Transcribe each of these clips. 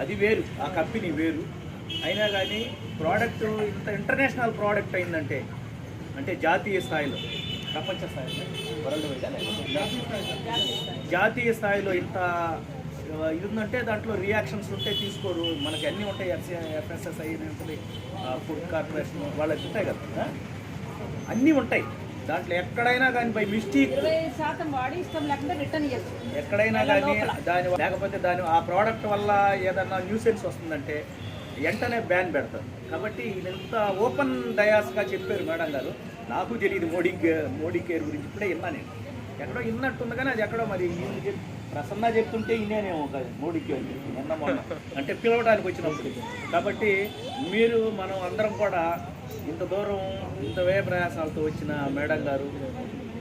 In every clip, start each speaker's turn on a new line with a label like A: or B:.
A: అది వేరు ఆ కంపెనీ వేరు. అయినా కానీ ప్రోడక్ట్ ఇంత ఇంటర్నేషనల్ ప్రోడక్ట్ అయిందంటే అంటే జాతీయ స్థాయిలో ప్రపంచ స్థాయిలో వరల్డ్ వైడ్ జాతీయ స్థాయిలో ఇంత ఇది ఉందంటే దాంట్లో రియాక్షన్స్ ఉంటే తీసుకోరు. మనకి అన్నీ ఉంటాయి ఎఫ్సి ఎఫ్ఎస్ఎస్ఐ ఉంటుంది ఫుడ్ కార్పొరేషన్ వాళ్ళకి ఉంటాయి కదా అన్నీ ఉంటాయి. దాంట్లో ఎక్కడైనా కానీ బై మిస్టేక్
B: ఇరవై శాతం వాడి ఇష్టం లేకుండా రిటర్న్ ఇవ్వచ్చు
A: ఎక్కడైనా కానీ దాని లేకపోతే దాని ఆ ప్రోడక్ట్ వల్ల ఏదన్నా న్యూసెన్స్ వస్తుందంటే వెంటనే బ్యాన్ పెడతారు. కాబట్టి ఇంత ఓపెన్ డయాస్గా చెప్పారు మేడం గారు. నాకు తెలియదు మోడీ మోడీ కేర్ గురించి ఇప్పుడే విన్నా నేను. ఎక్కడో విన్నట్టుంది కానీ అది ఎక్కడో మరి ప్రసన్న చెప్తుంటే ఇన్నేనేమో కాదు. మోడీ కేర్ మొన్న. అంటే పిలవడానికి వచ్చినప్పుడు. కాబట్టి మీరు మనం అందరం కూడా ఇంత దూరం ఇంత వ్యయ ప్రయాసాలతో వచ్చిన మేడం గారు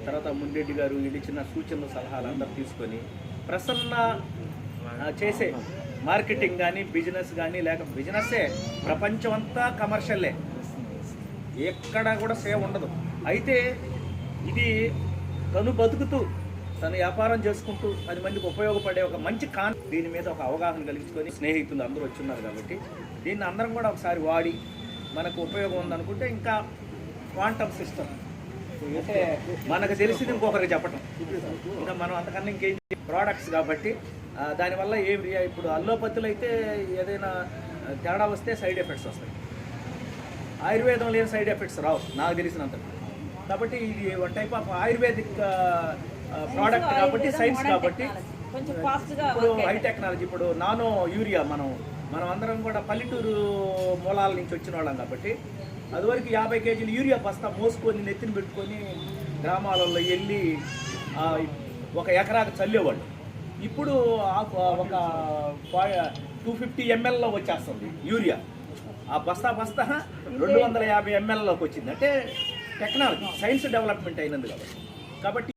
A: తర్వాత ముండెడ్డి గారు వీళ్ళు ఇచ్చిన సూచనలు సలహాలు అందరు తీసుకొని ప్రసన్న చేసే మార్కెటింగ్ కానీ బిజినెస్ కానీ లేక బిజినెస్సే ప్రపంచం అంతా కమర్షియల్లే ఎక్కడ కూడా సేవ ఉండదు. అయితే ఇది తను బతుకుతూ తను వ్యాపారం చేసుకుంటూ పది మందికి ఉపయోగపడే ఒక మంచి కాన్ దీని మీద ఒక అవగాహన కలిగించుకొని స్నేహితులు అందరూ వచ్చున్నారు కాబట్టి దీన్ని అందరం కూడా ఒకసారి వాడి మనకు ఉపయోగం ఉందనుకుంటే ఇంకా క్వాంటమ్ సిస్టమ్ అంటే మనకు తెలిసింది ఇంకొకరికి చెప్పటం. ఇంకా మనం అంతకన్నా ఇంకేం ప్రోడక్ట్స్ కాబట్టి దానివల్ల ఏం రియా- ఇప్పుడు అల్లోపతిలో అయితే ఏదైనా తేడా వస్తే సైడ్ ఎఫెక్ట్స్ వస్తాయి. ఆయుర్వేదం లేని సైడ్ ఎఫెక్ట్స్ రావు నాకు తెలిసినంత కాబట్టి ఇది one type of ayurvedic product కాబట్టి సైన్స్ కాబట్టి ఇప్పుడు హై టెక్నాలజీ ఇప్పుడు నానో యూరియా మనం మనం అందరం కూడా పల్లెటూరు మూలాల నుంచి వచ్చిన వాళ్ళం కాబట్టి అదివరకు యాభై కేజీలు యూరియా బస్తా మోసుకొని నెత్తిన పెట్టుకొని గ్రామాలలో వెళ్ళి ఒక ఎకరాకు చల్లేవాళ్ళు. ఇప్పుడు ఆ- ఒక టూ ఫిఫ్టీ ఎంఎల్లో వచ్చేస్తుంది యూరియా. ఆ బస్తా బస్తా రెండు వందల యాభై ఎంఎల్లోకి వచ్చింది. అంటే టెక్నాలజీ సైన్స్ డెవలప్మెంట్ అయినందు కాబట్టి కాబట్టి